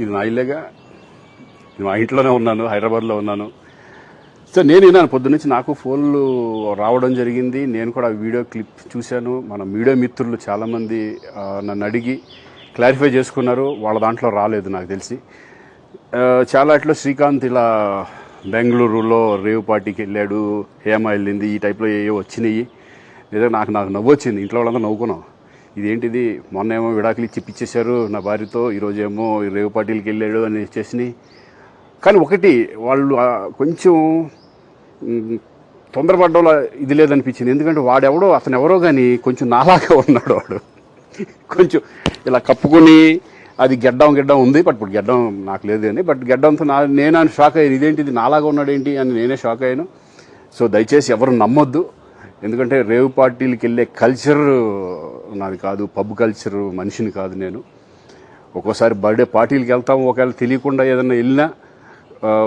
ఇది నా ఇల్లేగా. నేను మా ఇంట్లోనే ఉన్నాను హైదరాబాద్లో ఉన్నాను. సో నేను విన్నాను పొద్దున్నుంచి నాకు ఫోన్లు రావడం జరిగింది. నేను కూడా ఆ వీడియో క్లిప్ చూశాను. మన మీడియా మిత్రులు చాలామంది నన్ను అడిగి క్లారిఫై చేసుకున్నారు. వాళ్ళ దాంట్లో రాలేదు నాకు తెలిసి. చాలా అట్లా శ్రీకాంత్ ఇలా బెంగళూరులో రేవ్ పార్టీకి వెళ్ళాడు హేమ వెళ్ళింది ఈ టైప్లో ఏవో వచ్చినాయి. నిజంగా నాకు నాకు నవ్వు వచ్చింది ఇంట్లో వాళ్ళందరూ నవ్వుకున్నాం. ఇదేంటిది? మొన్న ఏమో విడాకులు ఇచ్చి పిచ్చేశారు నా భార్యతో ఈరోజు ఏమో రేవు పార్టీలకి వెళ్ళాడు అని చేసినాయి కానీ ఒకటి వాళ్ళు కొంచెం మ్, తొందరపడ్డంలో ఇది లేదనిపించింది. ఎందుకంటే వాడెవడో అతను ఎవరో కానీ కొంచెం నాలాగా ఉన్నాడు వాడు. కొంచెం ఇలా కప్పుకొని అది గెడ్డం గెడ్డం ఉంది బట్ ఇప్పుడు గెడ్డం నాకు లేదు కానీ బట్ గెడ్డంతో నా నేను అని షాక్ అయ్యాను. ఇదేంటిది నాలాగా ఉన్నాడు ఏంటి అని నేనే షాక్ అయ్యాను. సో దయచేసి ఎవరు నమ్మొద్దు. ఎందుకంటే రేవ్ పార్టీలకి వెళ్ళే కల్చర్ నాది కాదు పబ్ కల్చర్ మనిషిని కాదు నేను. ఒక్కోసారి బర్త్డే పార్టీలకి వెళ్తాం ఒకవేళ తెలియకుండా ఏదైనా వెళ్ళినా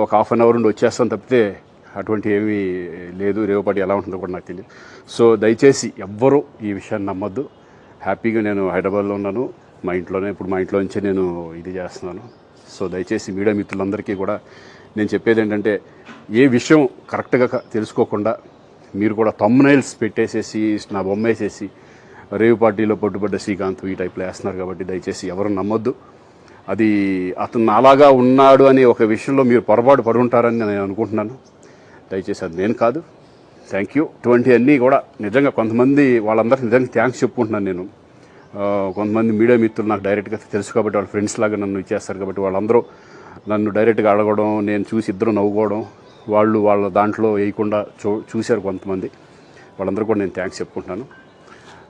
ఒక హాఫ్ అన్ అవర్ నుండి వచ్చేస్తాం తప్పితే అటువంటి ఏమీ లేదు. రేవపాటి ఎలా ఉంటుందో కూడా నాకు తెలియదు. సో దయచేసి ఎవ్వరూ ఈ విషయాన్ని నమ్మద్దు. హ్యాపీగా నేను హైదరాబాద్లో ఉన్నాను. మా ఇంట్లోనే ఇప్పుడు మా ఇంట్లో నుంచే నేను ఇది చేస్తున్నాను. సో దయచేసి మీడియా మిత్రులందరికీ కూడా నేను చెప్పేది ఏంటంటే ఏ విషయం కరెక్ట్గా తెలుసుకోకుండా మీరు కూడా తమ్మునైల్స్ పెట్టేసేసి నా బొమ్మ వేసేసి రేవ్ పార్టీలో పట్టుబడ్డ శ్రీకాంత్ ఈ టైప్లో వేస్తున్నారు కాబట్టి దయచేసి ఎవరు నమ్మొద్దు. అది అతను నాలాగా ఉన్నాడు అనే ఒక విషయంలో మీరు పొరపాటు పడి ఉంటారని నేను అనుకుంటున్నాను. దయచేసి అది నేను కాదు. థ్యాంక్ యూ ఇటువంటి అన్నీ కూడా నిజంగా కొంతమంది వాళ్ళందరికీ నిజంగా థ్యాంక్స్ చెప్పుకుంటున్నాను నేను. కొంతమంది మీడియా మిత్రులు నాకు డైరెక్ట్గా తెలుసు కాబట్టి వాళ్ళ ఫ్రెండ్స్ లాగా నన్ను ఇచ్చేస్తారు కాబట్టి వాళ్ళందరూ నన్ను డైరెక్ట్గా అడగడం నేను చూసి ఇద్దరు నవ్వుకోవడం వాళ్ళు వాళ్ళ దాంట్లో వేయకుండా చూ చూశారు కొంతమంది. వాళ్ళందరూ కూడా నేను థ్యాంక్స్ చెప్పుకుంటున్నాను.